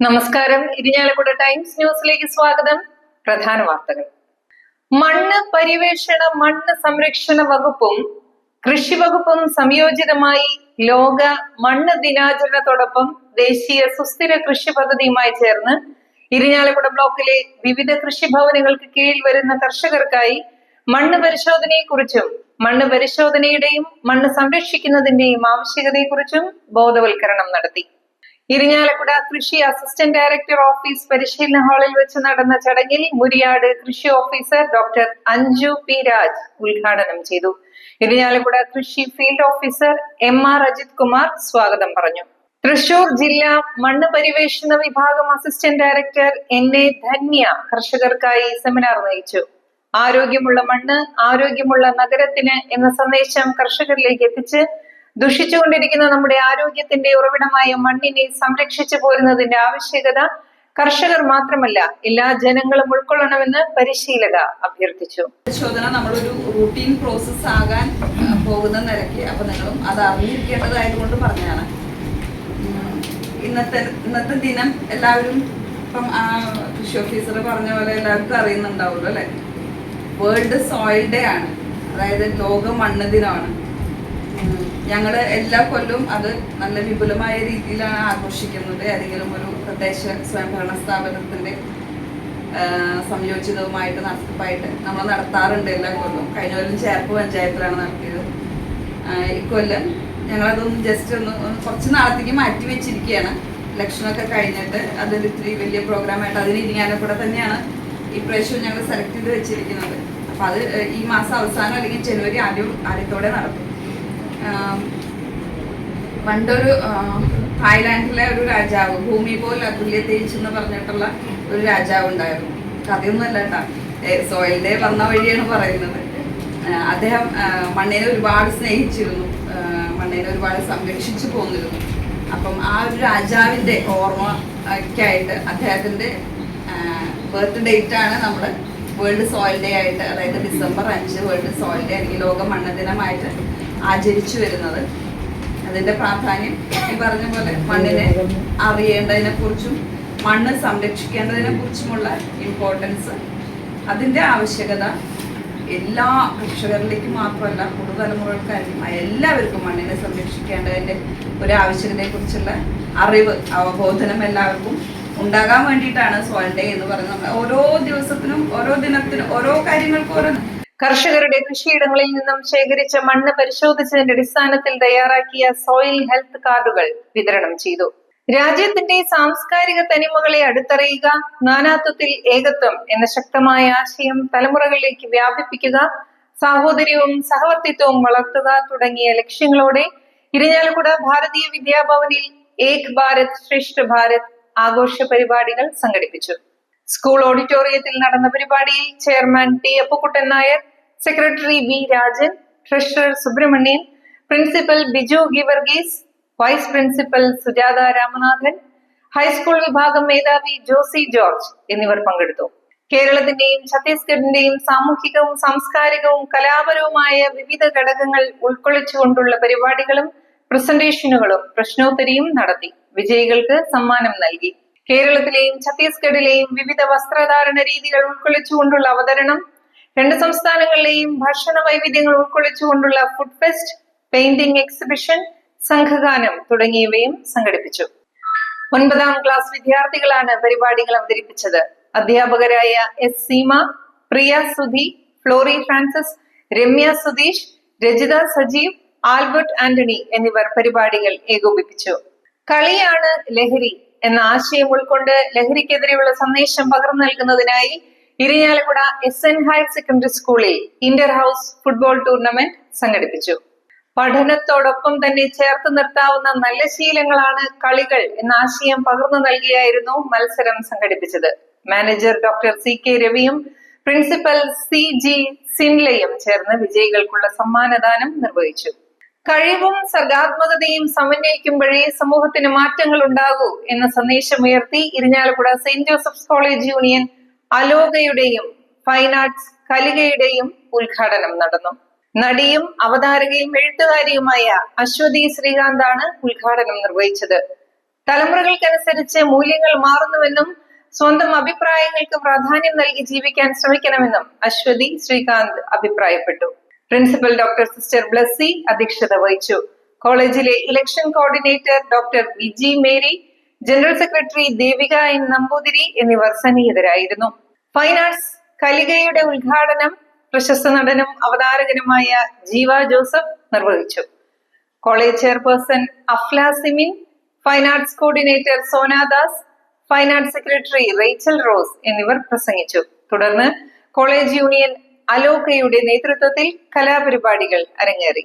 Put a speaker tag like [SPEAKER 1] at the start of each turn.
[SPEAKER 1] നമസ്കാരം. ഇരിഞ്ഞാലക്കുട ടൈംസ് ന്യൂസിലേക്ക് സ്വാഗതം. പ്രധാന വാർത്തകൾ. മണ്ണ് പരിവേഷണ മണ്ണ് സംരക്ഷണ വകുപ്പും കൃഷി വകുപ്പും സംയോജിതമായി ലോക മണ്ണ് ദിനാചരണത്തോടൊപ്പം ദേശീയ സുസ്ഥിര കൃഷി പദ്ധതിയുമായി ചേർന്ന് ഇരിഞ്ഞാലക്കുട ബ്ലോക്കിലെ വിവിധ കൃഷിഭവനുകൾക്ക് കീഴിൽ വരുന്ന കർഷകർക്കായി മണ്ണ് പരിശോധനയെക്കുറിച്ചും മണ്ണ് പരിശോധനയുടെയും മണ്ണ് സംരക്ഷിക്കുന്നതിന്റെയും ആവശ്യകതയെക്കുറിച്ചും ബോധവൽക്കരണം നടത്തി. ഇരിഞ്ഞാലക്കുട കൃഷി അസിസ്റ്റന്റ് ഡയറക്ടർ ഓഫീസ് പരിശീലന ഹാളിൽ വെച്ച് നടന്ന ചടങ്ങിൽ മുരിയാട് കൃഷി officer doctor Anju P Raj ഉദ്ഘാടനം ചെയ്തു. ഇരിഞ്ഞാലക്കുട കൃഷി field officer M R Ajith Kumar സ്വാഗതം പറഞ്ഞു. തൃശൂർ ജില്ലാ മണ്ണ് പരിവേഷണ വിഭാഗം assistant director N A Dhanya കർഷകർക്കായി സെമിനാർ നയിച്ചു. ആരോഗ്യമുള്ള മണ്ണ് ആരോഗ്യമുള്ള നഗരത്തിന് എന്ന സന്ദേശം കർഷകരിലേക്ക് എത്തിച്ച് ദുഷിച്ചുകൊണ്ടിരിക്കുന്ന നമ്മുടെ ആരോഗ്യത്തിന്റെ ഉറവിടമായ മണ്ണിനെ സംരക്ഷിച്ചു പോരുന്നതിന്റെ ആവശ്യകത കർഷകർ മാത്രമല്ല എല്ലാ ജനങ്ങളും ഉൾക്കൊള്ളണമെന്ന് പരിശീലക അഭ്യർത്ഥിച്ചു.
[SPEAKER 2] പരിശോധന നമ്മളൊരു റൂട്ടീൻ പ്രോസസ് ആകാൻ പോകുന്ന നിലയ്ക്ക് അപ്പൊ നിങ്ങളും അത് അറിഞ്ഞിരിക്കേണ്ടതായതുകൊണ്ട് പറഞ്ഞാണ് ഇന്നത്തെ ഇന്നത്തെ ദിനം എല്ലാവരും ഇപ്പം ആ കൃഷി ഓഫീസർ പറഞ്ഞ പോലെ എല്ലാവർക്കും അറിയുന്നുണ്ടാവുമല്ലോ അല്ലെ? വേൾഡ് സോയിൽ ഡേ ആണ്. അതായത് ലോക മണ്ണ് ദിനമാണ്. ഉം, ഞങ്ങൾ എല്ലാ കൊല്ലവും അത് നല്ല വിപുലമായ രീതിയിലാണ് ആഘോഷിക്കുന്നത്. ഏതെങ്കിലും ഒരു പ്രദേശ സ്വയംഭരണ സ്ഥാപനത്തിന്റെ സംയോജിതവുമായിട്ട് നടത്തിപ്പായിട്ട് നമ്മൾ നടത്താറുണ്ട് എല്ലാ കൊല്ലവും. കഴിഞ്ഞ കൊല്ലം ചേർപ്പ് പഞ്ചായത്തിലാണ് നടത്തിയത്. ഇക്കൊല്ലം ഞങ്ങളതൊന്ന് ജസ്റ്റ് ഒന്ന് കുറച്ച് നാളത്തേക്ക് മാറ്റി വെച്ചിരിക്കുകയാണ്. ഇലക്ഷനൊക്കെ കഴിഞ്ഞിട്ട് അതൊരു ഇത്തിരി വലിയ പ്രോഗ്രാമായിട്ട് അതിന് ഇരിങ്ങാനും കൂടെ തന്നെയാണ് ഈ പ്രാവശ്യം ഞങ്ങൾ സെലക്ട് ചെയ്ത് വെച്ചിരിക്കുന്നത്. അപ്പം അത് ഈ മാസം അവസാനം അല്ലെങ്കിൽ ജനുവരി ആദ്യം ആദ്യത്തോടെ ആം, പണ്ടൊരു തായ്ലാന്റിലെ ഒരു രാജാവ് ഭൂമി പോലെ അതുല്യ തേജ് എന്ന് പറഞ്ഞിട്ടുള്ള ഒരു രാജാവ് ഉണ്ടായിരുന്നു. കഥയൊന്നും അല്ല കേട്ടാ. വന്ന വഴിയാണ് പറയുന്നത്. അദ്ദേഹം മണ്ണിനെ ഒരുപാട് സ്നേഹിച്ചിരുന്നു. മണ്ണിനെ ഒരുപാട് സംരക്ഷിച്ചു പോന്നിരുന്നു. അപ്പം ആ ഒരു രാജാവിന്റെ ഓർമ്മയ്ക്കായിട്ട് അദ്ദേഹത്തിന്റെ ബർത്ത് ഡേറ്റ് ആണ് നമ്മൾ വേൾഡ് സോയിൽ ഡേ ആയിട്ട് അതായത് ഡിസംബർ അഞ്ച് വേൾഡ് സോയിൽ ഡേ അല്ലെങ്കിൽ ലോക മണ്ണ ദിനമായിട്ട് ആചരിച്ചു വരുന്നത്. അതിന്റെ പ്രാധാന്യം ഈ പറഞ്ഞ പോലെ മണ്ണിനെ അറിയേണ്ടതിനെ കുറിച്ചും മണ്ണ് സംരക്ഷിക്കേണ്ടതിനെ കുറിച്ചുമുള്ള ഇമ്പോർട്ടൻസ് അതിന്റെ ആവശ്യകത എല്ലാ കർഷകരിലേക്കും മാത്രമല്ല പുതുതലമുറകൾക്കായിരിക്കും. എല്ലാവർക്കും മണ്ണിനെ സംരക്ഷിക്കേണ്ടതിന്റെ ഒരു ആവശ്യകതയെ കുറിച്ചുള്ള അറിവ് അവബോധനം എല്ലാവർക്കും ഉണ്ടാകാൻ വേണ്ടിയിട്ടാണ് സോയിൽ ഡേ എന്ന് പറയുന്നത്. ഓരോ ദിവസത്തിനും ഓരോ ദിനത്തിനും ഓരോ കാര്യങ്ങൾക്കും ഓരോ
[SPEAKER 1] കർഷകരുടെ കൃഷിയിടങ്ങളിൽ നിന്നും ശേഖരിച്ച മണ്ണ് പരിശോധിച്ചതിന്റെ അടിസ്ഥാനത്തിൽ തയ്യാറാക്കിയ സോയിൽ ഹെൽത്ത് കാർഡുകൾ വിതരണം ചെയ്തു. രാജ്യത്തിന്റെ സാംസ്കാരിക തനിമകളെ അടുത്തറിയുക നാനാത്വത്തിൽ ഏകത്വം എന്ന ശക്തമായ ആശയം തലമുറകളിലേക്ക് വ്യാപിപ്പിക്കുക സാഹോദര്യവും സഹവർത്തിത്വവും വളർത്തുക തുടങ്ങിയ ലക്ഷ്യങ്ങളോടെ ഇരിഞ്ഞാലക്കുട ഭാരതീയ വിദ്യാഭവനിൽ ഏക് ഭാരത് ശ്രേഷ്ഠ ഭാരത് ആഘോഷ പരിപാടികൾ സംഘടിപ്പിച്ചു. സ്കൂൾ ഓഡിറ്റോറിയത്തിൽ നടന്ന പരിപാടിയിൽ chairman T Appukuttan Nair secretary V Rajan treasurer Subramanian principal Biju Geevarghese vice principal Sujatha Ramanathan high school വിഭാഗം മേധാവി ജോസി ജോർജ് എന്നിവർ പങ്കെടുത്തു. കേരളത്തിന്റെയും ഛത്തീസ്ഗഡിന്റെയും സാമൂഹികവും സാംസ്കാരികവും കലാപരവുമായ വിവിധ ഘടകങ്ങൾ ഉൾക്കൊള്ളിച്ചുകൊണ്ടുള്ള പരിപാടികളും പ്രസന്റേഷനുകളും പ്രശ്നോത്തരിയും നടത്തി. വിജയികൾക്ക് സമ്മാനം നൽകി. കേരളത്തിലെയും ഛത്തീസ്ഗഡിലെയും വിവിധ വസ്ത്രധാരണ രീതികൾ ഉൾക്കൊള്ളിച്ചുകൊണ്ടുള്ള അവതരണം രണ്ട് സംസ്ഥാനങ്ങളിലെയും ഭക്ഷണ വൈവിധ്യങ്ങൾ ഉൾക്കൊള്ളിച്ചുകൊണ്ടുള്ള ഫുഡ് ഫെസ്റ്റ് പെയിന്റിംഗ് എക്സിബിഷൻ സംഘഗാനം തുടങ്ങിയവയും സംഘടിപ്പിച്ചു. ഒൻപതാം ക്ലാസ് വിദ്യാർത്ഥികളാണ് പരിപാടികൾ അവതരിപ്പിച്ചത്. അധ്യാപകരായ S Seema Priya Sudhi Flory Francis Ramya Sudheesh Rajitha Sajeev Albert Antony എന്നിവർ പരിപാടികൾ ഏകോപിപ്പിച്ചു. കളിയാണ് ലഹരി എന്ന ആശയം ഉൾക്കൊണ്ട് ലഹരിക്കെതിരെയുള്ള സന്ദേശം പകർന്നു നൽകുന്നതിനായി Irinjalakuda S N higher secondary സ്കൂളിൽ ഇന്റർ ഹൗസ് ഫുട്ബോൾ ടൂർണമെന്റ് സംഘടിപ്പിച്ചു. പഠനത്തോടൊപ്പം തന്നെ ചേർത്ത് നിർത്താവുന്ന നല്ല ശീലങ്ങളാണ് കളികൾ എന്ന ആശയം പകർന്നു നൽകിയായിരുന്നു മത്സരം സംഘടിപ്പിച്ചത്. മാനേജർ ഡോക്ടർ സി കെ രവിയും പ്രിൻസിപ്പൽ സി ജി സിൻലയും ചേർന്ന് വിജയികൾക്കുള്ള സമ്മാനദാനം നിർവഹിച്ചു. കഴിവും സർഗാത്മകതയും സമന്വയിക്കുമ്പോഴേ സമൂഹത്തിന് മാറ്റങ്ങൾ ഉണ്ടാകൂ എന്ന സന്ദേശമുയർത്തി Irinjalakuda saint Joseph's college union അലോകയുടെയും fine arts കലികയുടെയും ഉദ്ഘാടനം നടന്നു. നടിയും അവതാരകയും എഴുത്തുകാരിയുമായ അശ്വതി ശ്രീകാന്താണ് ഉദ്ഘാടനം നിർവഹിച്ചത്. തലമുറകൾക്കനുസരിച്ച് മൂല്യങ്ങൾ മാറുന്നുവെന്നും സ്വന്തം അഭിപ്രായങ്ങൾക്ക് പ്രാധാന്യം നൽകി ജീവിക്കാൻ ശ്രമിക്കണമെന്നും അശ്വതി ശ്രീകാന്ത് അഭിപ്രായപ്പെട്ടു. പ്രിൻസിപ്പൽ ഡോക്ടർ സിസ്റ്റർ ബ്ലസ്സി അധ്യക്ഷത വഹിച്ചു. കോളേജിലെ election coordinator doctor Viji Mary general secretary Devika N Namboothiri എന്നിവർ സന്നിഹിതരായിരുന്നു. ഫൈൻ ആർട്സ് കലികയുടെ ഉദ്ഘാടനം പ്രശസ്ത നടനും അവതാരകനുമായ ജീവ ജോസഫ് നിർവഹിച്ചു. College chairperson Afla Simin fine arts coordinator Sonadas fine arts secretary Rachel Rose എന്നിവർ പ്രസംഗിച്ചു. തുടർന്ന് കോളേജ് യൂണിയൻ അലോകയുടെ നേതൃത്വത്തിൽ കലാപരിപാടികൾ അരങ്ങേറി.